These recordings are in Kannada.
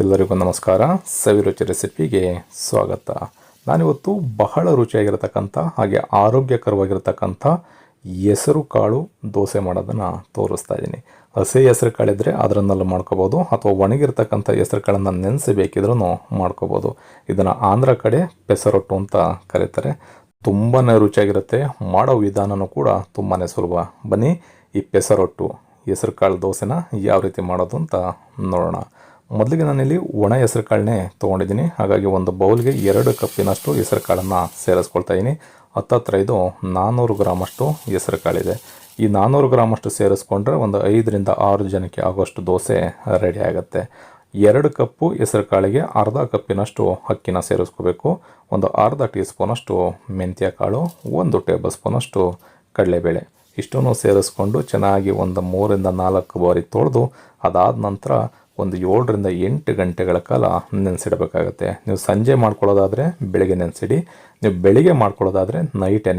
ಎಲ್ಲರಿಗೂ ನಮಸ್ಕಾರ. ಸವಿರುಚಿ ರೆಸಿಪಿಗೆ ಸ್ವಾಗತ. ನಾನಿವತ್ತು ಬಹಳ ರುಚಿಯಾಗಿರತಕ್ಕಂಥ ಹಾಗೆ ಆರೋಗ್ಯಕರವಾಗಿರತಕ್ಕಂಥ ಹೆಸರು ಕಾಳು ದೋಸೆ ಮಾಡೋದನ್ನು ತೋರಿಸ್ತಾ ಇದ್ದೀನಿ. ಹಸಿ ಹೆಸರು ಕಾಳಿದ್ರೆ ಅದರನ್ನೆಲ್ಲ ಮಾಡ್ಕೋಬೋದು, ಅಥವಾ ಒಣಗಿರ್ತಕ್ಕಂಥ ಹೆಸರು ಕಾಳನ್ನು ನೆನೆಸಿ ಬೇಕಿದ್ರೂ ಮಾಡ್ಕೋಬೋದು. ಇದನ್ನು ಆಂಧ್ರ ಕಡೆ ಪೆಸರೊಟ್ಟು ಅಂತ ಕರೀತಾರೆ. ತುಂಬಾ ರುಚಿಯಾಗಿರುತ್ತೆ. ಮಾಡೋ ವಿಧಾನನೂ ಕೂಡ ತುಂಬಾ ಸುಲಭ. ಬನ್ನಿ, ಈ ಪೆಸರೊಟ್ಟು, ಹೆಸರು ಕಾಳು ದೋಸೆನ ಯಾವ ರೀತಿ ಮಾಡೋದು ಅಂತ ನೋಡೋಣ. ಮೊದಲಿಗೆ ನಾನಿಲ್ಲಿ ಒಣ ಹೆಸರು ಕಾಳನ್ನೇ ತೊಗೊಂಡಿದ್ದೀನಿ. ಹಾಗಾಗಿ ಒಂದು ಬೌಲ್ಗೆ ಎರಡು ಕಪ್ಪಿನಷ್ಟು ಹೆಸರು ಕಾಳನ್ನು ಸೇರಿಸ್ಕೊಳ್ತಾ ಇದ್ದೀನಿ ಹತ್ತತ್ರ ಇದು ನಾನ್ನೂರು ಗ್ರಾಮಷ್ಟು ಹೆಸರು ಕಾಳಿದೆ ಈ ನಾನ್ನೂರು ಗ್ರಾಮಷ್ಟು ಸೇರಿಸ್ಕೊಂಡ್ರೆ ಒಂದು ಐದರಿಂದ ಆರು ಜನಕ್ಕೆ ಆಗೋಷ್ಟು ದೋಸೆ ರೆಡಿ ಆಗುತ್ತೆ. ಎರಡು ಕಪ್ಪು ಹೆಸರು ಕಾಳಿಗೆ ಅರ್ಧ ಕಪ್ಪಿನಷ್ಟು ಅಕ್ಕಿನ ಸೇರಿಸ್ಕೋಬೇಕು. ಒಂದು ಅರ್ಧ ಟೀ ಸ್ಪೂನಷ್ಟು ಮೆಂತ್ಯ ಕಾಳು ಒಂದು ಟೇಬಲ್ ಸ್ಪೂನಷ್ಟು ಕಡಲೆಬೇಳೆ. ಇಷ್ಟನ್ನು ಸೇರಿಸ್ಕೊಂಡು ಚೆನ್ನಾಗಿ ಒಂದು ಮೂರಿಂದ ನಾಲ್ಕು ಬಾರಿ ತೊಳೆದು ಅದಾದ ನಂತರ ಒಂದು ಏಳರಿಂದ ಎಂಟು ಗಂಟೆಗಳ ಕಾಲ ನೆನೆಸಿಡಬೇಕಾಗತ್ತೆ. ನೀವು ಸಂಜೆ ಮಾಡ್ಕೊಳ್ಳೋದಾದರೆ ಬೆಳಿಗ್ಗೆ ನೆನೆಸಿಡಿ, ನೀವು ಬೆಳಿಗ್ಗೆ ಮಾಡ್ಕೊಳ್ಳೋದಾದರೆ ನೈಟೇ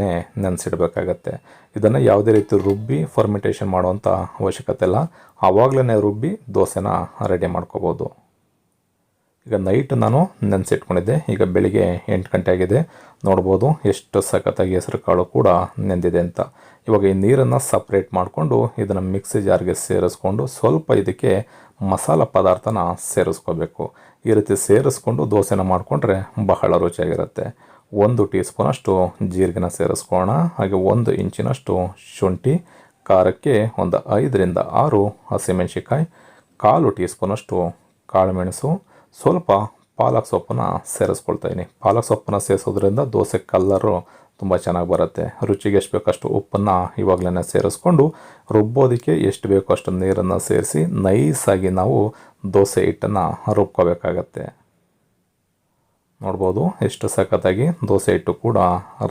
ನೆನೆಸಿಡಬೇಕಾಗತ್ತೆ. ಇದನ್ನು ಯಾವುದೇ ರೀತಿ ರುಬ್ಬಿ ಫರ್ಮೆಂಟೇಷನ್ ಮಾಡುವಂಥ ಅವಶ್ಯಕತೆ ಇಲ್ಲ. ಆವಾಗಲೇ ರುಬ್ಬಿ ದೋಸೆನ ರೆಡಿ ಮಾಡ್ಕೋಬೋದು. ಈಗ ನೈಟ್ ನಾನು ನೆನೆಸಿಟ್ಕೊಂಡಿದ್ದೆ. ಈಗ ಬೆಳಿಗ್ಗೆ ಎಂಟು ಗಂಟೆ ಆಗಿದೆ. ನೋಡ್ಬೋದು ಎಷ್ಟು ಸಖತ್ತಾಗಿ ಹೆಸರು ಕಾಳು ಕೂಡ ನೆಂದಿದೆ ಅಂತ. ಇವಾಗ ಈ ನೀರನ್ನು ಸಪ್ರೇಟ್ ಮಾಡಿಕೊಂಡು ಇದನ್ನು ಮಿಕ್ಸಿ ಜಾರ್ಗೆ ಸೇರಿಸ್ಕೊಂಡು ಸ್ವಲ್ಪ ಇದಕ್ಕೆ ಮಸಾಲ ಪದಾರ್ಥನ ಸೇರಿಸ್ಕೋಬೇಕು. ಈ ರೀತಿ ಸೇರಿಸ್ಕೊಂಡು ದೋಸೆನ ಮಾಡಿಕೊಂಡ್ರೆ ಬಹಳ ರುಚಿಯಾಗಿರುತ್ತೆ. ಒಂದು ಟೀ ಸ್ಪೂನಷ್ಟು ಜೀರಿಗೆನ ಸೇರಿಸ್ಕೊಳ್ಳೋಣ. ಹಾಗೆ ಒಂದು ಇಂಚಿನಷ್ಟು ಶುಂಠಿ, ಖಾರಕ್ಕೆ ಒಂದು ಐದರಿಂದ ಆರು ಹಸಿಮೆಣಸಿಕಾಯಿ ಕಾಲು ಟೀ ಸ್ಪೂನಷ್ಟು ಕಾಳುಮೆಣಸು ಸ್ವಲ್ಪ ಪಾಲಕ್ ಸೊಪ್ಪನ್ನ ಸೇರಿಸ್ಕೊಳ್ತಾ ಪಾಲಕ್ ಸೊಪ್ಪನ್ನ ಸೇರಿಸೋದ್ರಿಂದ ದೋಸೆ ಕಲ್ಲರು ತುಂಬ ಚೆನ್ನಾಗಿ ಬರುತ್ತೆ. ರುಚಿಗೆ ಎಷ್ಟು ಬೇಕಷ್ಟು ಉಪ್ಪನ್ನು ಇವಾಗಲೇ ಸೇರಿಸ್ಕೊಂಡು ರುಬ್ಬೋದಕ್ಕೆ ಎಷ್ಟು ಬೇಕೋ ಅಷ್ಟು ನೀರನ್ನು ಸೇರಿಸಿ ನೈಸಾಗಿ ನಾವು ದೋಸೆ ಹಿಟ್ಟನ್ನು ರುಬ್ಕೋಬೇಕಾಗತ್ತೆ. ನೋಡ್ಬೋದು. ಎಷ್ಟು ಸಖತ್ತಾಗಿ ದೋಸೆ ಹಿಟ್ಟು ಕೂಡ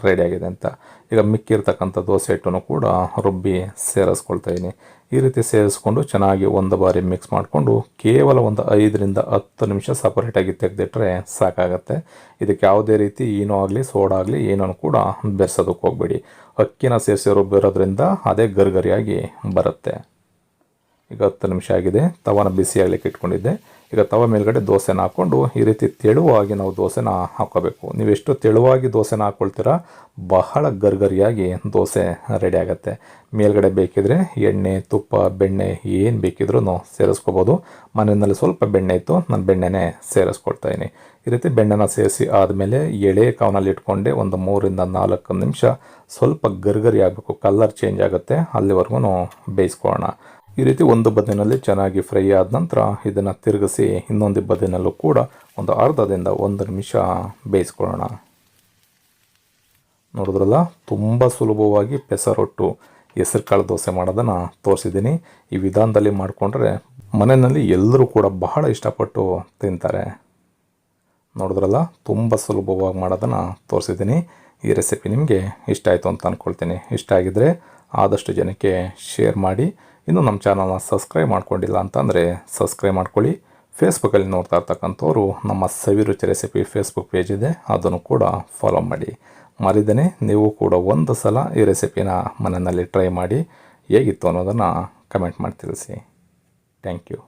ರೆಡಿಯಾಗಿದೆ ಅಂತ. ಈಗ ಮಿಕ್ಕಿರ್ತಕ್ಕಂಥ ದೋಸೆ ಹಿಟ್ಟನ್ನು ಕೂಡ ರುಬ್ಬಿ ಸೇರಿಸ್ಕೊಳ್ತಾ ಇದ್ದೀನಿ ಈ ರೀತಿ ಸೇರಿಸ್ಕೊಂಡು ಚೆನ್ನಾಗಿ ಒಂದು ಬಾರಿ ಮಿಕ್ಸ್ ಮಾಡಿಕೊಂಡು ಕೇವಲ ಒಂದು ಐದರಿಂದ ಹತ್ತು ನಿಮಿಷ ಸಪರೇಟಾಗಿ ತೆಗೆದಿಟ್ರೆ ಸಾಕಾಗತ್ತೆ. ಇದಕ್ಕೆ ಯಾವುದೇ ರೀತಿ ಏನೂ ಆಗಲಿ, ಸೋಡಾ ಆಗಲಿ ಏನೂ ಕೂಡ ಬೆರೆಸೋದಕ್ಕೆ ಹೋಗಬೇಡಿ. ಅಕ್ಕಿನ ಸೇರಿಸಿ ರುಬ್ಬಿರೋದ್ರಿಂದ ಅದೇ ಗರಿಗರಿಯಾಗಿ ಬರುತ್ತೆ. ಈಗ ಹತ್ತು ನಿಮಿಷ ಆಗಿದೆ. ತವನ ಬಿಸಿ ಆಗಲಿಕ್ಕೆ ಇಟ್ಕೊಂಡಿದ್ದೆ. ಈಗ ತವ ಮೇಲ್ಗಡೆ ದೋಸೆನ ಹಾಕ್ಕೊಂಡು ಈ ರೀತಿ ತೆಳುವಾಗಿ ನಾವು ದೋಸೆನ ಹಾಕೋಬೇಕು ನೀವು ಎಷ್ಟು ತೆಳುವಾಗಿ ದೋಸೆನ ಹಾಕ್ಕೊಳ್ತೀರಾ, ಬಹಳ ಗರ್ಗರಿಯಾಗಿ ದೋಸೆ ರೆಡಿ ಆಗುತ್ತೆ. ಮೇಲ್ಗಡೆ ಬೇಕಿದ್ರೆ ಎಣ್ಣೆ, ತುಪ್ಪ, ಬೆಣ್ಣೆ ಏನು ಬೇಕಿದ್ರೂ ಸೇರಿಸ್ಕೋಬೋದು. ಮನೆಯಲ್ಲಿ ಸ್ವಲ್ಪ ಬೆಣ್ಣೆ ಇತ್ತು, ನಾನು ಬೆಣ್ಣೆನೇ ಇದ್ದೀನಿ. ಈ ರೀತಿ ಬೆಣ್ಣೆನ ಸೇರಿಸಿ ಆದಮೇಲೆ ಎಳೆ ಕಾವನಲ್ಲಿ ಇಟ್ಕೊಂಡೆ ಒಂದು ಮೂರಿಂದ ನಾಲ್ಕು ನಿಮಿಷ ಸ್ವಲ್ಪ ಗರ್ಗರಿ ಆಗಬೇಕು. ಕಲರ್ ಚೇಂಜ್ ಆಗುತ್ತೆ. ಅಲ್ಲಿವರೆಗೂ ಬೇಯಿಸ್ಕೊಳ್ಳೋಣ. ಈ ರೀತಿ ಒಂದು ಬದಿನಲ್ಲಿ ಚೆನ್ನಾಗಿ ಫ್ರೈ ಆದ ನಂತರ ಇದನ್ನು ತಿರುಗಿಸಿ ಇನ್ನೊಂದು ಬದಿನಲ್ಲೂ ಕೂಡ ಒಂದು ಅರ್ಧದಿಂದ ಒಂದು ನಿಮಿಷ ಬೇಯಿಸ್ಕೊಳ್ಳೋಣ. ನೋಡಿದ್ರಲ್ಲ, ತುಂಬ ಸುಲಭವಾಗಿ ಪೆಸರೊಟ್ಟು ಹೆಸರು ಕಾಳು ದೋಸೆ ಮಾಡೋದನ್ನು ತೋರಿಸಿದ್ದೀನಿ. ಈ ವಿಧಾನದಲ್ಲಿ ಮಾಡಿಕೊಂಡ್ರೆ ಮನೆಯಲ್ಲಿ ಎಲ್ಲರೂ ಕೂಡ ಬಹಳ ಇಷ್ಟಪಟ್ಟು ತಿಂತಾರೆ. ನೋಡಿದ್ರಲ್ಲ, ತುಂಬ ಸುಲಭವಾಗಿ ಮಾಡೋದನ್ನು ತೋರಿಸಿದ್ದೀನಿ. ಈ ರೆಸಿಪಿ ನಿಮಗೆ ಇಷ್ಟ ಆಯಿತು ಅಂತ ಅಂದ್ಕೊಳ್ತೀನಿ ಇಷ್ಟ ಆಗಿದ್ದರೆ ಆದಷ್ಟು ಜನಕ್ಕೆ ಶೇರ್ ಮಾಡಿ. ಇನ್ನು ನಮ್ಮ ಚಾನಲ್ನ ಸಬ್ಸ್ಕ್ರೈಬ್ ಮಾಡ್ಕೊಂಡಿಲ್ಲ ಅಂತಂದರೆ ಸಬ್ಸ್ಕ್ರೈಬ್ ಮಾಡ್ಕೊಳ್ಳಿ. ಫೇಸ್ಬುಕ್ಕಲ್ಲಿ ನೋಡ್ತಾ ಇರ್ತಕ್ಕಂಥವ್ರು ನಮ್ಮ ಸವಿರುಚಿ ರೆಸಿಪಿ ಫೇಸ್ಬುಕ್ ಪೇಜ್ ಇದೆ, ಅದನ್ನು ಕೂಡ ಫಾಲೋ ಮಾಡಿ. ಮರಿದೇನೆ, ನೀವು ಕೂಡ ಒಂದು ಸಲ ಈ ರೆಸಿಪಿನ ಮನೆಯಲ್ಲಿ ಟ್ರೈ ಮಾಡಿ ಹೇಗಿತ್ತು ಅನ್ನೋದನ್ನು ಕಮೆಂಟ್ ಮಾಡಿ ತಿಳಿಸಿ. Thank you